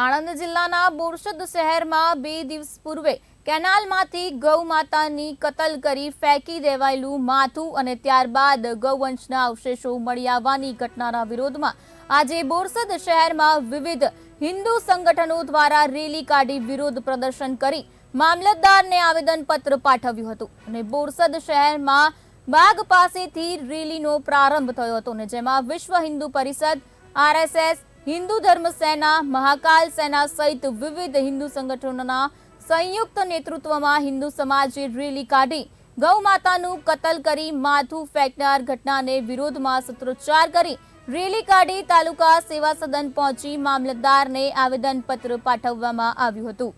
આણંદ જિલ્લાના બોરસદ શહેરમાં બે દિવસ પૂર્વે કેનાલમાંથી ગૌ માતાની કતલ કરી ફેંકી દેવાયેલું માથું અને ત્યારબાદ ગૌવંશના અવશેષો મળી આવવાની ઘટનાના વિરોધમાં આજે બોરસદ શહેરમાં વિવિધ હિન્દુ સંગઠનો દ્વારા રેલી કાઢી વિરોધ પ્રદર્શન કરી મામલતદારને આવેદનપત્ર પાઠવ્યું હતું અને બોરસદ શહેરમાં બાગ પાસેથી રેલીનો પ્રારંભ થયો હતો અને જેમાં વિશ્વ હિન્દુ પરિષદ, આરએસએસ હિન્દુ ધર્મ સેના, મહાકાલ સેના સહિત વિવિધ હિન્દુ સંગઠનોના સંયુક્ત નેતૃત્વમાં હિન્દુ સમાજે રેલી કાઢી ગૌ માતાનું કતલ કરી માથું ફેંકનાર ઘટનાને વિરોધમાં સૂત્રોચ્ચાર કરી, રેલી કાઢી તાલુકા સેવા સદન પહોંચી મામલતદારને આવેદનપત્ર પાઠવવામાં આવ્યું હતું.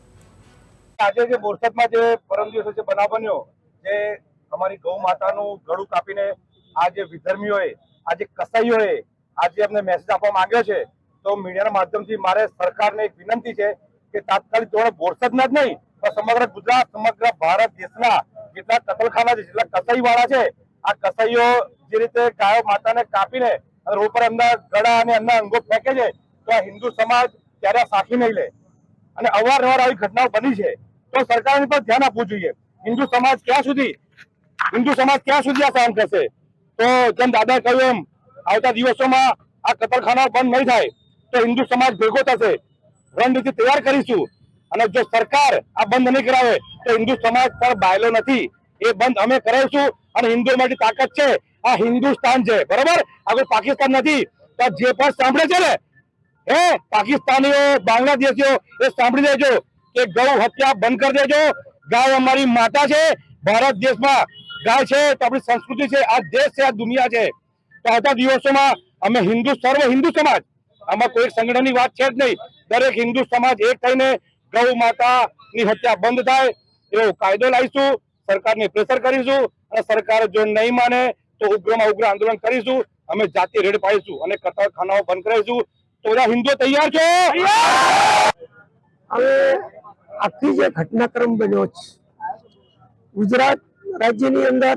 આજે જે બોરસદમાં જે પરમ દિવસે જે બનાવ બન્યો, જે અમારી ગૌ માતાનું ગળું કાપીને આ જે વિધર્મીઓએ, આ જે કસાઈઓએ આજે અમને મેસેજ આપવા માંગ્યો છે તો મીડિયાના માધ્યમથી મારે સરકારને એક વિનંતી છે કે તાત્કાલિક ધોરણે બોરસદના જ નહીં પણ સમગ્ર ગુજરાત, સમગ્ર ભારત દેશના જેટલા કતલખાના છે, જેટલા કસાઈ વાળા છે, આ કસાઈઓ જે રીતે ગાયો માતાને કાપીને રોડ પર એમના ગળા અને એમના અંગો ફેંકે છે, તો આ હિન્દુ સમાજ ત્યારે સાખી નહીં લે? અને અવારનવાર આવી ઘટનાઓ બની છે, તો સરકારને પણ ધ્યાન આપવું જોઈએ. હિન્દુ સમાજ ક્યાં સુધી? હિન્દુ સમાજ ક્યાં સુધી આ સહન કરશે તો જેમ દાદાએ કહ્યું એમ, આવતા દિવસોમાં આ કતલખાના બંધ નહીં થાય. તો હિન્દુ સમાજ ભેગો થશે. રણનીતિ તૈયાર કરીશું. અને જો સરકાર આ બંધ નહીં કરાવે, તો હિન્દુ સમાજ પણ બાયલો નથી. એ બંધ અમે કરાવીશું અને હિન્દુ માટે તાકાત છે. આ હિન્દુસ્તાન છે. બરોબર? આ કોઈ પાકિસ્તાન નથી. તો જે પણ સાંભળે છે ને, હે, પાકિસ્તાનીઓ, બાંગ્લાદેશીઓ, એ સાંભળી દેજો કે ગૌ હત્યા બંધ કરી દેજો. ગાય અમારી માતા છે. ભારત દેશમાં ગાય છે. તો આપણી સંસ્કૃતિ છે. આ દેશ છે. આ દુનિયા છે. તો આવતા દિવસોમાં અમે હિન્દુ, સર્વ હિન્દુ સમાજ આમાં કોઈ સંગઠનની વાત છે જ નહીં. દરેક હિન્દુ સમાજ એક થઈને ગૌ માતાની હત્યા બંધ થાય, એવો કાયદો લાવીશું, સરકારને પ્રેશર કરીશું અને સરકાર જો નહીં માને તો ઉગ્રમાં ઉગ્ર આંદોલન કરીશું, અમે જાતિ રેડ પાડીશું અને કતરખાનાઓ બંધ કરાવીશું તો બધા હિન્દુઓ તૈયાર છો? હવે આખી જે ઘટનાક્રમ બન્યો છે, ગુજરાત રાજ્યની અંદર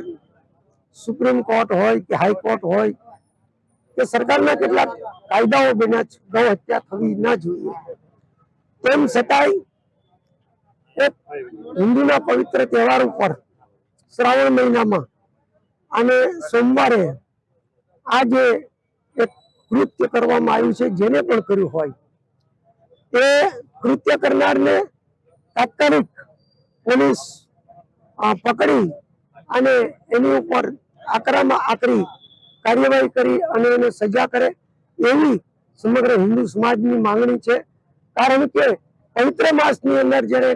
સુપ્રીમ કોર્ટ હોય કે હાઈકોર્ટ હોય કે સરકારના કેટલાક કાયદાઓ છે ગૌ હત્યા થવી ના જોઈએ. તેમ છતાંય એક હિન્દુના પવિત્ર તહેવાર ઉપર શ્રાવણ મહિનામાં અને સોમવારે આ જે એક કૃત્ય કરવામાં આવ્યું છે, જેને પણ કર્યું હોય, એ કૃત્ય કરનારને તાત્કાલિક પોલીસ પકડી અને એની ઉપર આકરામાં આકરી કાર્યવાહી કરી અને એને સજા કરે એવી સમગ્ર હિન્દુ સમાજની માંગણી છે. કારણ કે પવિત્ર માસની અંદર જ્યારે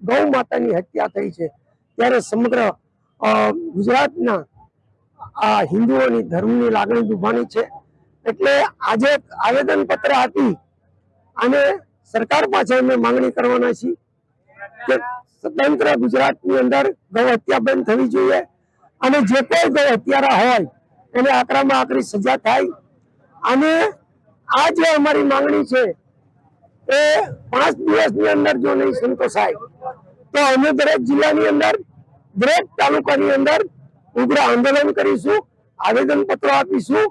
ગૌ માતાની હત્યા થઈ છે, ત્યારે સમગ્ર ગુજરાતના આ હિન્દુઓની ધર્મની લાગણી દુભાણી છે. એટલે આજે આવેદન પત્ર આપી અને સરકાર પાસે અમે માંગણી કરવાના છીએ કે સ્વતંત્ર ગુજરાતની અંદર ગૌ હત્યા બંધ થવી જોઈએ. અને જે કોઈ ગૌ હત્યારા હોય એને આકરામાં આકરી સજા થાય. અને આ જે અમારી માંગણી છે, એ પાંચ દિવસની અંદર જો નહીં સંતોષાય, તો અમે દરેક જિલ્લાની અંદર, દરેક તાલુકાની અંદર ઉગ્ર આંદોલન કરીશું આવેદન પત્રો આપીશું